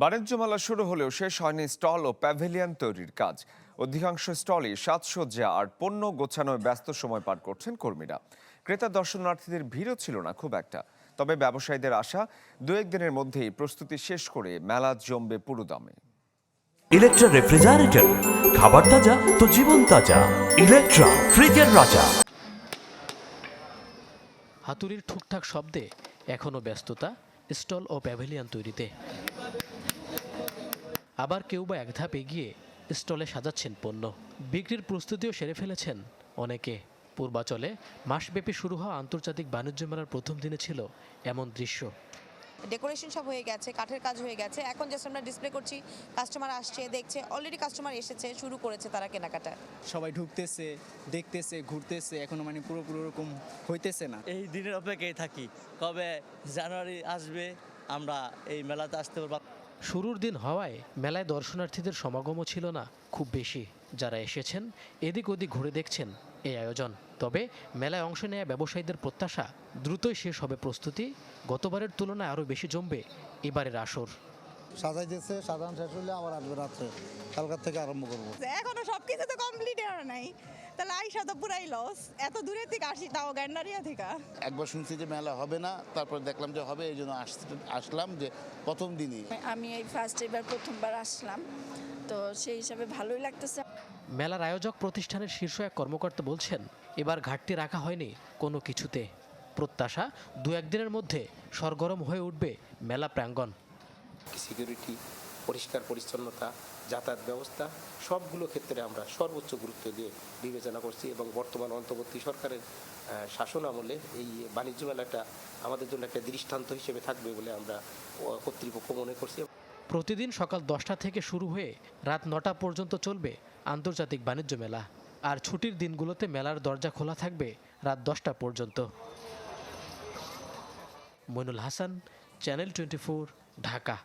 বাণিজ্য মেলা শুরু হলেও শেষ হয়নি স্টল ও প্যাভিলিয়ন তৈরির কাজ। অধিকাংশ স্টলই সাজসজ্জা আর পণ্য গোছানোয় ব্যস্ত সময় পার করছেন কর্মীরা। ক্রেতা দর্শনার্থীদের ভিড়ও ছিল না খুব একটা। তবে ব্যবসায়ীদের আশা দু একদিনের মধ্যেই প্রস্তুতি শেষ করে মেলা জমবে পুরোদমে ইলেকট্রা রেফ্রিজারেটর খাবার তাজা তো জীবন তাজা। ইলেকট্রা ফ্রিজের রাজা। হাতুড়ির ঠুকঠাক শব্দে এখনও ব্যস্ততা স্টল ও প্যাভিলিয়ন তৈরিতে। আবার কেউ বা এক ধাপ এগিয়ে স্টলে সাজাচ্ছেন পণ্য। বিক্রির প্রস্তুতিও সেরে ফেলেছেন অনেকে। পূর্বাচলে মাসব্যাপী শুরু হওয়া আন্তর্জাতিক বাণিজ্য মেলার প্রথম দিনে ছিল এমন দৃশ্য। ডেকোরেশন সব হয়ে গেছে কাঠের কাজ হয়ে গেছে। এখন জাস্ট আমরা ডিসপ্লে করছি কাস্টমার আসছে দেখছে অলরেডি কাস্টমার এসেছে শুরু করেছে তারা কেনাকাটা। সবাই ঢুকতেছে দেখতেছে ঘুরতেছে এখনও মানে পুরোপুরি ওরকম হইতেছে না। এই দিনের অপেক্ষায় থাকি কবে জানুয়ারি আসবে আমরা এই মেলাতে আসতে পারব। শুরুর দিন হওয়ায় মেলায় দর্শনার্থীদের সমাগমও ছিল না খুব বেশি। যারা এসেছেন এদিক ওদিক ঘুরে দেখছেন এই আয়োজন। তবে মেলায় অংশ নেয়া ব্যবসায়ীদের প্রত্যাশা দ্রুতই শেষ হবে প্রস্তুতি। গতবারের তুলনায় আরও বেশি জমবে এবারের আসর। সাজাই দিচ্ছে সাধারণ শেষ হলে আবার আসবে রাত্রে। কালকার থেকে আরম্ভ করব। এখনও সবকিছু তো কমপ্লিট নাই। তাহলে আইসা তো পুরাই লস এত দূরের থেকে আসি তাও গ্যান্ডারিয়া থেকে। একবার শুনছি যে মেলা হবে না তারপর দেখলাম যে হবে এই জন্য আসলাম যে প্রথম দিনই। আমি এই ফার্স্ট এবার প্রথমবার আসলাম তো সেই হিসাবে ভালোই লাগতেছে। মেলার আয়োজক প্রতিষ্ঠানের শীর্ষ এক কর্মকর্তা বলছেন এবার ঘাটতি রাখা হয়নি কোনো কিছুতে। প্রত্যাশা দু একদিনের মধ্যে সরগরম হয়ে উঠবে মেলা প্রাঙ্গণ। সিকিউরিটি পরিষ্কার পরিচ্ছন্নতা, যাতায়াত ব্যবস্থা, সবগুলো ক্ষেত্রে আমরা সর্বোচ্চ গুরুত্ব দিয়ে বিবেচনা করছি এবং বর্তমান অন্তর্বর্তী সরকারের শাসন আমলে এই বাণিজ্য মেলাটা আমাদের জন্য একটা দৃষ্টান্ত হিসেবে থাকবে বলে আমরা কর্তৃপক্ষ মনে করছি। প্রতিদিন সকাল দশটা থেকে শুরু হয়ে রাত নটা পর্যন্ত চলবে আন্তর্জাতিক বাণিজ্য মেলা। আর ছুটির দিনগুলোতে মেলার দরজা খোলা থাকবে রাত দশটা পর্যন্ত। Mainul Hasan, channel twenty Dhaka.